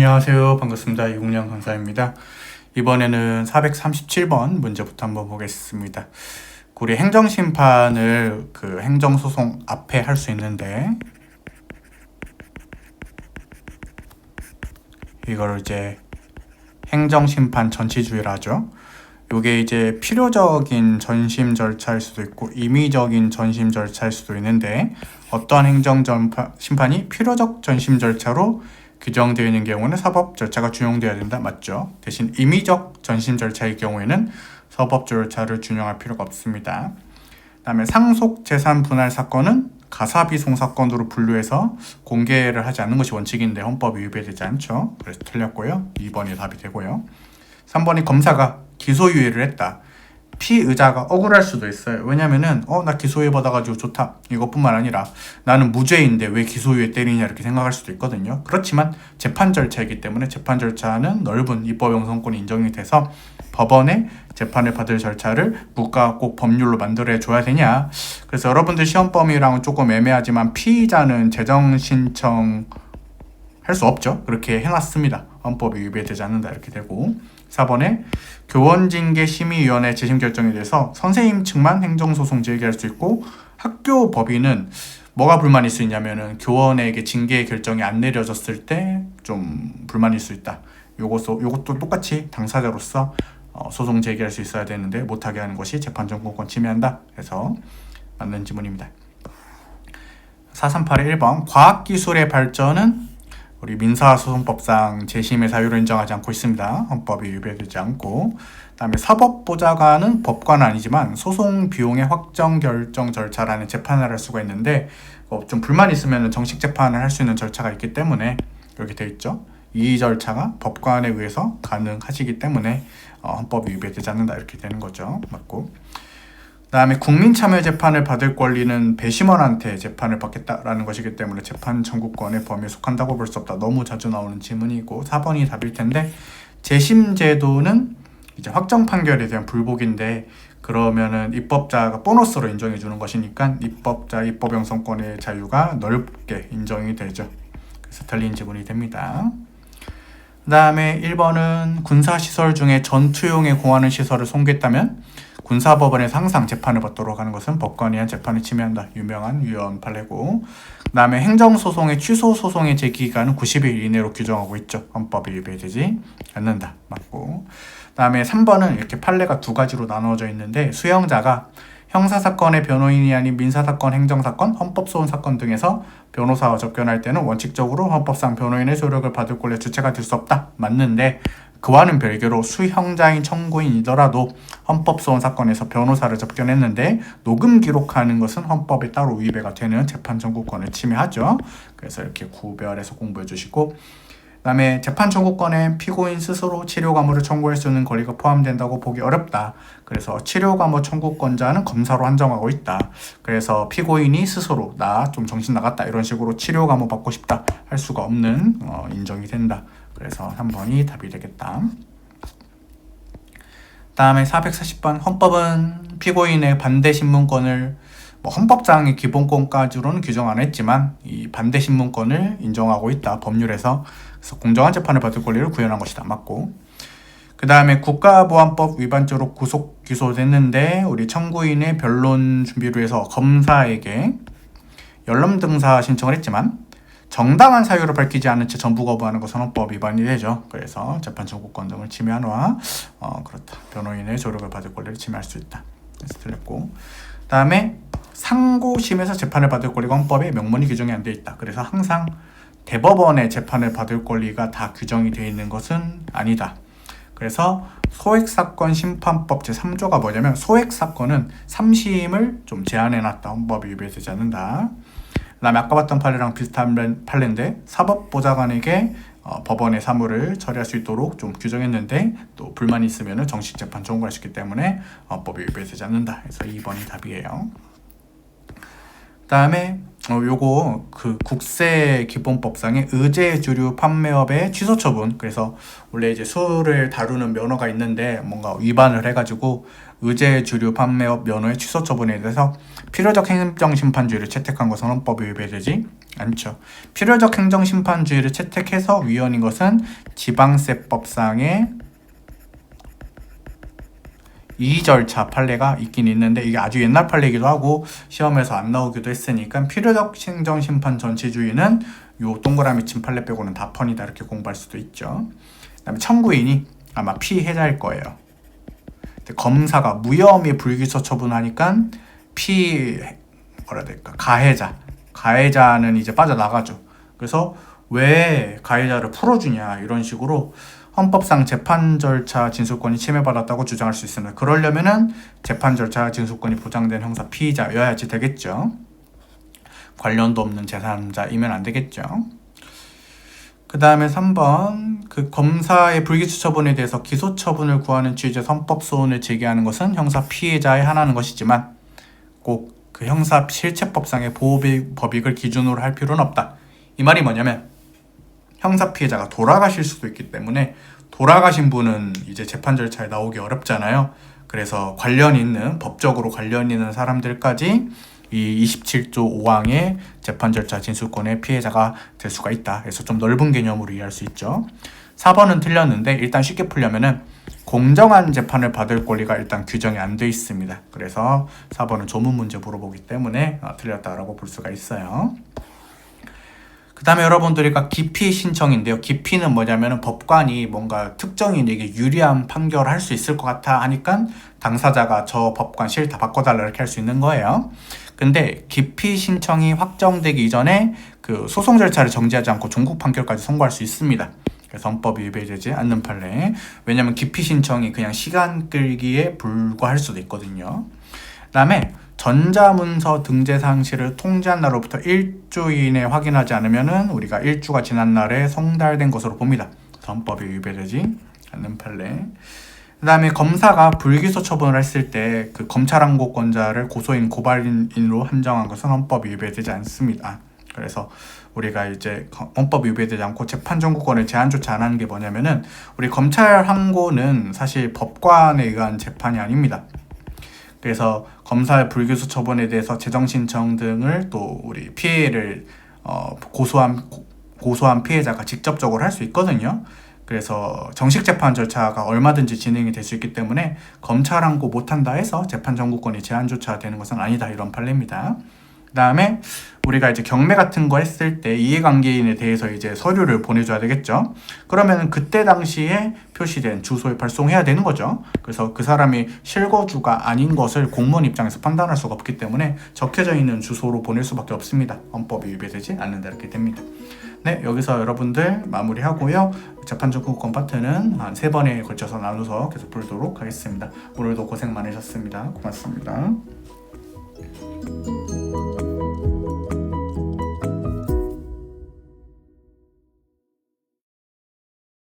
안녕하세요. 반갑습니다. 이국량 강사입니다. 이번에는 437번 문제부터 한번 보겠습니다. 우리 행정심판을 그 행정소송 앞에 할 수 있는데 이걸 이제 행정심판 전치주의라 하죠. 요게 이제 필요적인 전심 절차일 수도 있고 임의적인 전심 절차일 수도 있는데 어떠한 행정 심판이 필요적 전심 절차로 규정되어 있는 경우는 사법 절차가 준용되어야 된다 맞죠? 대신 임의적 전심 절차의 경우에는 사법 절차를 준용할 필요가 없습니다. 그다음에 상속 재산 분할 사건은 가사비송 사건으로 분류해서 공개를 하지 않는 것이 원칙인데 헌법이 위배되지 않죠. 그래서 틀렸고요. 2번이 답이 되고요. 3번이 검사가 기소유예를 했다. 피의자가 억울할 수도 있어요. 왜냐면은 어 나 기소유예 받아가지고 좋다. 이것뿐만 아니라 나는 무죄인데 왜 기소유예 때리냐 이렇게 생각할 수도 있거든요. 그렇지만 재판 절차이기 때문에 재판 절차는 넓은 입법 형성권이 인정이 돼서 법원에 재판을 받을 절차를 국가가 꼭 법률로 만들어 줘야 되냐. 그래서 여러분들 시험 범위랑은 조금 애매하지만 피의자는 재정 신청 할 수 없죠. 그렇게 해놨습니다. 헌법이 위배되지 않는다 이렇게 되고 4번에 교원징계심의위원회 재심 결정에 대해서 선생님 측만 행정소송 제기할 수 있고 학교 법인은 뭐가 있을 수 있냐면은 교원에게 징계 결정이 안 내려졌을 때좀 있을 수 있다. 요것도 요것도 똑같이 당사자로서 어, 소송 제기할 수 있어야 되는데 못하게 하는 것이 재판정보권 침해한다. 그래서 맞는 지문입니다. 4381 1번 과학기술의 발전은 우리 민사소송법상 재심의 사유를 인정하지 않고 있습니다. 헌법이 위배되지 않고 그다음에 사법보좌관은 법관은 아니지만 소송 비용의 확정 결정 절차라는 재판을 할 수가 있는데 어, 좀 불만 있으면 정식 재판을 할 수 있는 절차가 있기 때문에 여기 돼 있죠. 이 절차가 법관에 의해서 가능하시기 때문에 어, 헌법이 위배되지 않는다 이렇게 되는 거죠. 맞고. 그다음에 국민 참여 재판을 받을 권리는 배심원한테 재판을 받겠다라는 것이기 때문에 재판 청구권의 범위에 속한다고 볼 수 없다. 너무 자주 나오는 질문이고 4번이 답일 텐데 재심 제도는 이제 확정 판결에 대한 불복인데 그러면은 입법자가 보너스로 인정해 주는 것이니까 입법자 입법 형성권의 자유가 넓게 인정이 되죠. 그래서 틀린 지문이 됩니다. 그 다음에 1번은 군사 시설 중에 전투용에 공하는 시설을 송겠다면 군사법원에서 항상 재판을 받도록 하는 것은 법관이 한 재판을 침해한다. 유명한 유언 판례고. 그 다음에 행정소송의 취소 소송의 제기기간은 90일 이내로 규정하고 있죠. 헌법이 위배되지 않는다. 맞고. 그 다음에 3번은 이렇게 판례가 두 가지로 나누어져 있는데 수영자가 형사사건의 변호인이 아닌 민사사건, 행정사건, 헌법소원 사건 등에서 변호사와 접견할 때는 원칙적으로 헌법상 변호인의 조력을 받을 권리 주체가 될 수 없다. 맞는데 그와는 별개로 수형자인 청구인이더라도 헌법소원 사건에서 변호사를 접견했는데 녹음 기록하는 것은 헌법에 따로 위배가 되는 재판 청구권을 침해하죠. 그래서 이렇게 구별해서 공부해 주시고 그다음에 재판 청구권에 피고인 스스로 치료 과모를 청구할 수 있는 권리가 포함된다고 보기 어렵다. 그래서 치료 과모 청구권자는 검사로 한정하고 있다. 그래서 피고인이 스스로 나 좀 정신 나갔다 이런 식으로 치료 과모 받고 싶다 할 수가 없는 어, 인정이 된다. 그래서 3번이 답이 되겠다. 다음에 440번 헌법은 피고인의 반대 신문권을 뭐 헌법상의 기본권까지로는 규정 안 했지만 이 반대 신문권을 인정하고 있다 법률에서. 그래서 공정한 재판을 받을 권리를 구현한 것이다. 맞고. 그 다음에 국가보안법 위반죄로 구속 기소됐는데 우리 청구인의 변론 준비를 위해서 검사에게 연름 등사 신청을 했지만 정당한 사유를 밝히지 않은 채 전부 거부하는 것은 헌법 위반이 되죠. 그래서 재판 청구권 등을 침해한와 어 그렇다 변호인의 조력을 받을 권리를 침해할 수 있다. 그래서 틀렸고 그다음에 상고심에서 재판을 받을 권리가 헌법에 명문이 규정이 안돼 있다. 그래서 항상 대법원의 재판을 받을 권리가 다 규정이 되어 있는 것은 아니다. 그래서 소액사건 심판법 제3조가 뭐냐면 소액사건은 3심을 좀 제한해놨다. 헌법이 위배되지 않는다. 그다음에 아까 봤던 판례랑 비슷한 판례인데 사법보좌관에게 어, 법원의 사무를 처리할 수 있도록 좀 규정했는데 또 불만이 있으면 정식 재판 청구할 수 있기 때문에 헌법이 위배되지 않는다. 그래서 2번이 답이에요. 그다음에 어, 요거 그 국세 기본법상의 의제 주류 판매업의 취소 처분. 그래서 원래 이제 술을 다루는 면허가 있는데 뭔가 위반을 해가지고 의제 주류 판매업 면허의 취소 처분에 대해서 필요적 행정심판주의를 채택한 것은 헌법에 위배되지 않죠. 필요적 행정심판주의를 채택해서 위헌인 것은 지방세법상의 이 절차 판례가 있긴 있는데 이게 아주 옛날 판례이기도 하고 시험에서 안 나오기도 했으니까 필요적 행정 심판 전체주의는 요 동그라미 친 판례 빼고는 다 펀이다 이렇게 공부할 수도 있죠. 그다음에 청구인이 아마 피해자일 거예요. 검사가 무혐의 불기소 처분하니까 피 뭐라 될까 가해자 가해자는 이제 빠져나가죠. 그래서 왜 가해자를 풀어주냐 이런 식으로 헌법상 재판 절차 진술권이 침해받았다고 주장할 수 있습니다. 그러려면은 재판 절차 진술권이 보장된 형사 피의자여야지 되겠죠. 관련도 없는 제3자이면 안 되겠죠. 그 다음에 3번 그 검사의 불기소 처분에 대해서 기소 처분을 구하는 취지의 헌법 소원을 제기하는 것은 형사 피해자에 한하는 것이지만 꼭 그 형사 실체법상의 보호비 법익을 기준으로 할 필요는 없다. 이 말이 뭐냐면 형사 피해자가 돌아가실 수도 있기 때문에 돌아가신 분은 이제 재판 절차에 나오기 어렵잖아요. 그래서 관련 있는 법적으로 관련 있는 사람들까지 이 27조 5항의 재판 절차 진술권의 피해자가 될 수가 있다. 그래서 좀 넓은 개념으로 이해할 수 있죠. 4번은 틀렸는데 일단 쉽게 풀려면은 공정한 재판을 받을 권리가 일단 규정이 안 돼 있습니다. 그래서 4번은 조문 문제 물어보기 때문에 어, 틀렸다라고 볼 수가 있어요. 그 다음에 여러분들이가 기피 신청인데요. 기피는 뭐냐면은 법관이 뭔가 특정인에게 유리한 판결을 할 수 있을 것 같아 하니까 당사자가 저 법관 싫다 바꿔달라 이렇게 할 수 있는 거예요. 근데 기피 신청이 확정되기 이전에 그 소송 절차를 정지하지 않고 종국 판결까지 선고할 수 있습니다. 그래서 헌법이 위배되지 않는 판례. 왜냐면 기피 신청이 그냥 시간 끌기에 불과할 수도 있거든요. 그 다음에 전자문서 등재 상실을 통지한 날로부터 일주 이내 확인하지 않으면은 우리가 일주가 지난 날에 송달된 것으로 봅니다. 헌법이 위배되지 않는 판례. 그 다음에 검사가 불기소 처분을 했을 때 그 검찰 항고권자를 고소인 고발인으로 한정한 것은 헌법이 위배되지 않습니다. 그래서 우리가 이제 헌법 위배되지 않고 재판 정구권을 제한조차 안 하는 게 뭐냐면은 우리 검찰 항고는 사실 법관에 의한 재판이 아닙니다. 그래서 검사의 불기소 처분에 대해서 재정 신청 등을 또 우리 피해를 어, 고소한 고소한 피해자가 직접적으로 할 수 있거든요. 그래서 정식 재판 절차가 얼마든지 진행이 될 수 있기 때문에 검찰 항고 못한다 해서 재판 정구권이 제한조차 되는 것은 아니다 이런 판례입니다. 그 다음에 우리가 이제 경매 같은 거 했을 때 이해관계인에 대해서 이제 서류를 보내줘야 되겠죠. 그러면 그때 당시에 표시된 주소에 발송해야 되는 거죠. 그래서 그 사람이 실거주가 아닌 것을 공무원 입장에서 판단할 수가 없기 때문에 적혀져 있는 주소로 보낼 수밖에 없습니다. 헌법이 위배되지 않는다 이렇게 됩니다. 네, 여기서 여러분들 마무리하고요. 재판 정구권 파트는 한 세 번에 걸쳐서 나눠서 계속 풀도록 하겠습니다. 오늘도 고생 많으셨습니다. 고맙습니다.